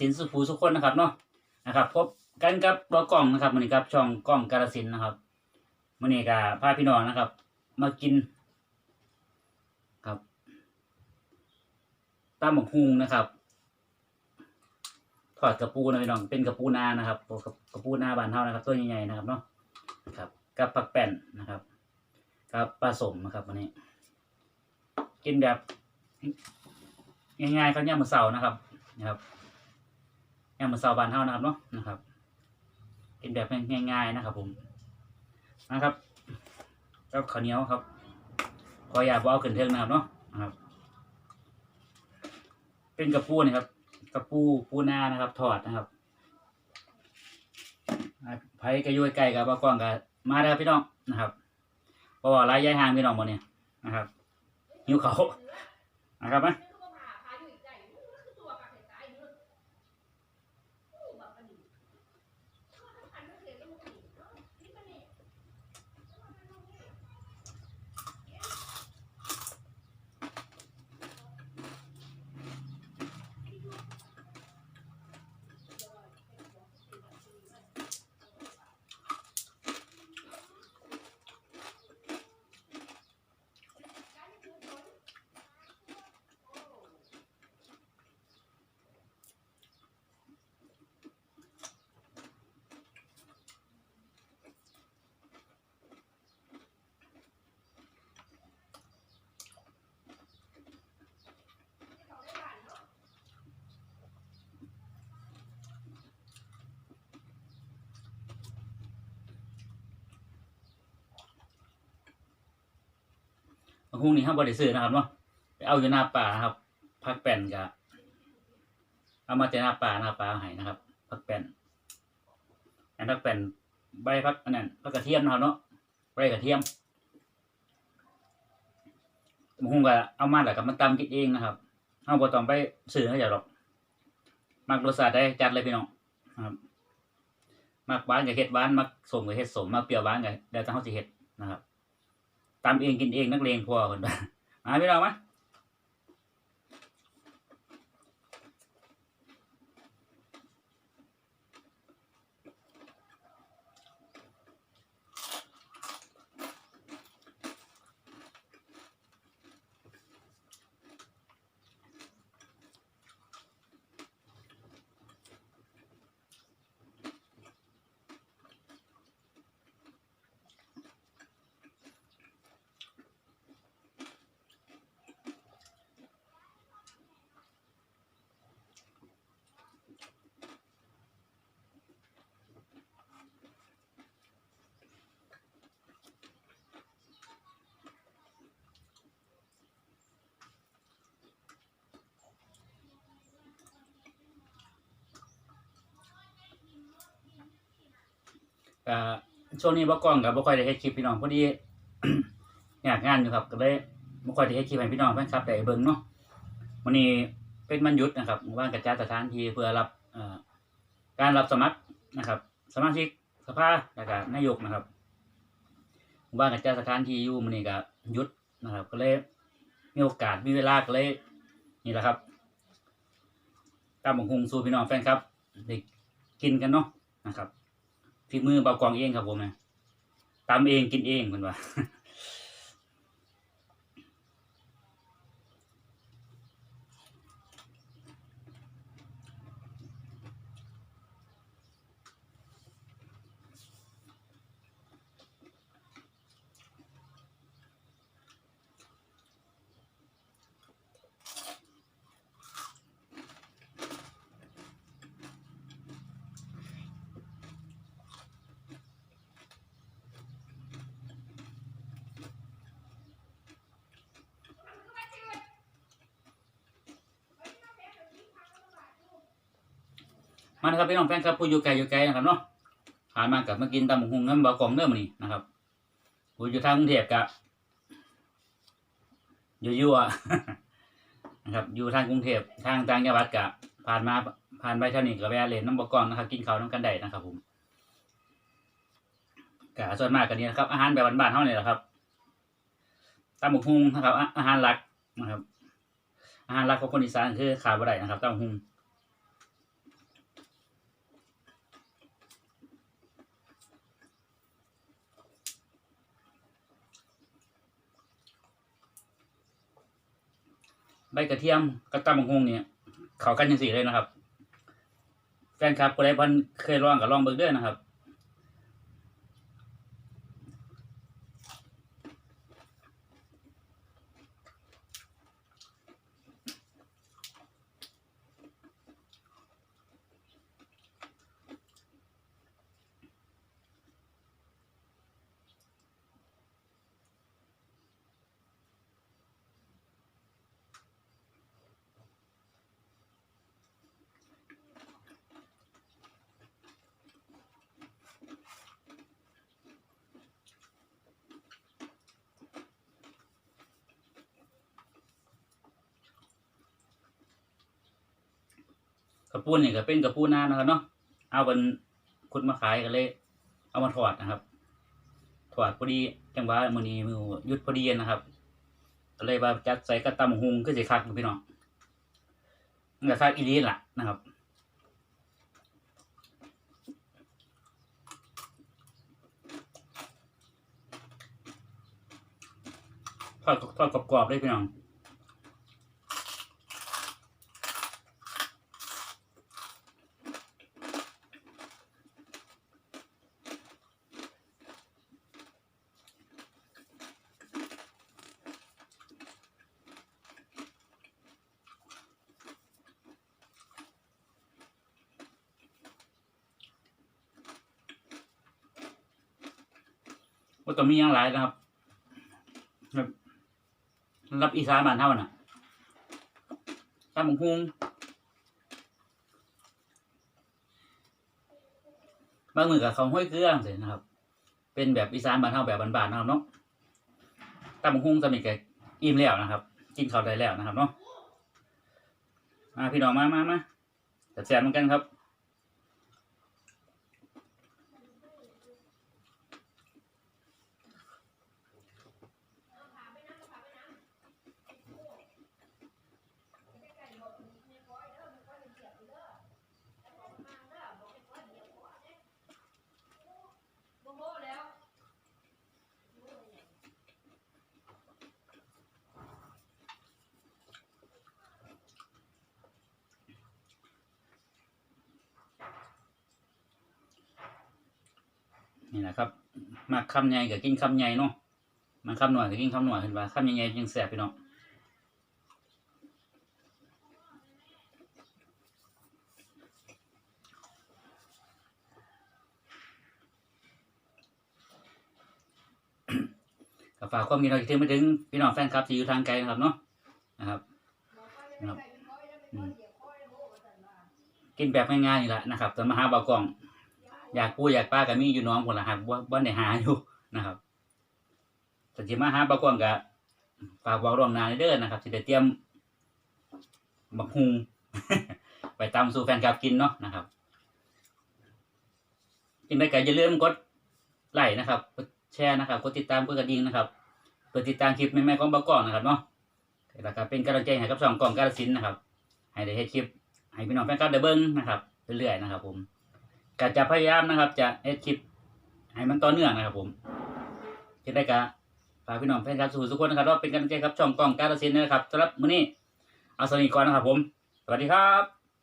สินธุ์สุภูสุคนนะครับเนาะนะครับ พบกันกับบ่กล้องนะครับมื้อนี้ครับช่องกล้องกาฬสินนะครับมื้อนี้ก็พาพี่น้องนะครับ มากินครับตำหมกฮุงนะครับทอดกระปูนะพี่น้องเป็นกระปูนานะครับกระปูนาบานเท่านะครับ ตัวใหญ่ๆนะครับเนาะครับ กับผักแป้นนะครับกับปลาสมนะครับวันนี้ กินแบบง่ายๆครับย่ามมือเสานะครับนะครับ ย่ามมือเสาบานเท่านะครับเนาะนะครับกินแบบง่าย ๆนะครับ ผมนะครับกับข้าวเหนียวครับขออยากเอาขึ้นเทิงนะครับเนาะนะครับ เป็นกระปูนะครับ กระปูปูนานะครับทอดนะครับไผ่กระยุยไก่กับปลากวางกับมาเด้อพี่น้องนะครับเพราะว่าระยะห่างพี่น้องหมดเนี่ยนะครับหิวเขานะครับ ไหมหุ้งนี้ห้ามบริสุทธิ์นะครับเนาะไปเอาอยู่หน้าป่านะครับพักแป้นกับเอามาจาหน้าป่าหน้าป่าหายนะครับพักแป้นอันพักแป้นใบพักอันนั้นพักกระเทียมนะครับเนาะใบกระเทียมหุ้งก็เอามาแล้วก็มาตำกินเองนะครับเอาบ่ต้องไปซื้อเขาอย่าหรอกมักรสชาติได้จัดเลยพี่น้องครับมักหวานกับเห็ดหวานมักสมกับเห็ดสมมักเปรี้ยวหวานกับเดี๋ยวจะเขาสิเห็ดนะครับ ตำเองกินเองนักเลงพอคนบ้ามาพี่น้องมา ก็ช่วงนี้บ่กล้องกับบ่ค่อยได้เฮ็ดคลิปพี่น้องพอดี อยากงานอยู่ครับก็เลยบ่ค่อยได้เฮ็ดคลิปให้พี่น้องแฟนคลับได้เบิ่งเนาะวันนี้เป็นวันหยุดนะครับว่างกระจายสถานที่เพื่อรับการรับสมัครนะครับ สมาชิกสภาแล้วก็นายกนะครับว่างกระจายสถานที่อยู่มื้อนี้ก็หยุดนะครับ ก็เลยมีโอกาสมีเวลาก็เลยนี่แหละครับตามบังคุงสู่พี่น้องแฟนครับได้กินกันเนาะนะครับ ฝีมือเบากองเองครับผมนะตำเองกินเองคุณว่า มานะครับพี่น้องแฟนครับผู้อยู่ไกลอยู่ไกลนะครับเนาะผ่านมากับมากินตำบักหุงน้ำบากองเนื้อมานี่นะครับผู้อยู่ทางกรุงเทพกับอยู่ยั่วนะครับอยู่ทางกรุงเทพทางต่างจังหวัดกับผ่านมาผ่านไปเท่านี้กับแวะเลนน้ำบากองนะครับ กินข้าวน้ำกันได้นะครับ ผมกะส่วนมากกันนี้นะครับ อาหารแบบบ้านๆเท่านี้แหละครับตำบักหุงนะครับ อาหารหลักนะครับ อาหารหลักของคนอีสานคือขาบะไดนะครับตำบักหุง ใบกระเทียมกระตำบักฮุงเนี่ยเขากันยังซี่เลยนะครับแฟนครับผู้ใดพันเคยลองก็ลองเบิร์เด้อนะครับ กระปูนนี่ก็เป็นกระปูนนานะครับเนาะเอาเป็นขุดมาขายกันเลย เอามาถอดนะครับ ถอดพอดีจังหวะมือนี้มือหยุดพอดีนะครับก็เลยว่าจัดใส่กระตำหุงคือสิคักอยู่พี่น้องมันก็คักอีลีล่ะนะครับทอดทอดกรอบๆเลยพี่น้อง ว่าต้องมีอย่างหลายนะครับรับบอีสานบ้านเท่าน่ะตำบักฮุงบางมือกับเขาห้อยเครื่องเสร็จนะครับ เป็นแบบอีสานบ้านเท่าแบบบ้านๆนะครับเนาะตำบักฮุงสมิกกับอิ่มแล้วนะครับ กินข้าวได้แล้วนะครับเนาะมาพี่น้องมามามาแต่แซ่บเหมือนกันครับ นี่แหละครับมาคำใหญ่กับกินคำใหญ่เนาะมาคำหน่อยกับกินคำหน่อยเห็นว่าคำใหญ่ๆยังแสบไปเนาะก็ฝากความมีเราที่มาถึงพี่น้องแฟนคลับที่อยู่ทางไกลนะครับเนาะนะครับนะครับ กินแบบง่ายๆนี่แหละนะครับแต่มาหาเบากล่อง อยากปูอยากป้าก็มีอยู่น้องคนละครับว่าว่าในหาอยู่นะครับสันติมาหาปลากวางกับฝากบอกรวงนานเด้อนะครับสิได้เตรียมบักฮุงไปตามสู่แฟนคลับกินเนาะนะครับกินได้ก็อย่าลืมกดไลค์นะครับกดแชร์นะครับกดติดตามเพื่อกระดิ่งนะครับเพื่อติดตามคลิปใหม่ๆของบากองนะครับเนาะแล้วก็เป็นกำลังใจให้กับช่องกองกาลสินนะครับ ให้ได้เฮ็ดคลิปให้พี่น้องแฟนคลับได้เบิ่งนะครับเรื่อยๆนะครับผม ก็จะพยายามนะครับ จะเอ็ดคลิปให้มันต่อเนื่องนะครับ ผมจะได้กะฝากพี่น้องแฟนคลับสู่ทุกคนนะครับว่าเป็นกำลังใจครับช่องกล้องการตัดสินนะครับสำหรับมื้อนี้เอาสนิทก่อนนะครับ ผม สวัสดีครับ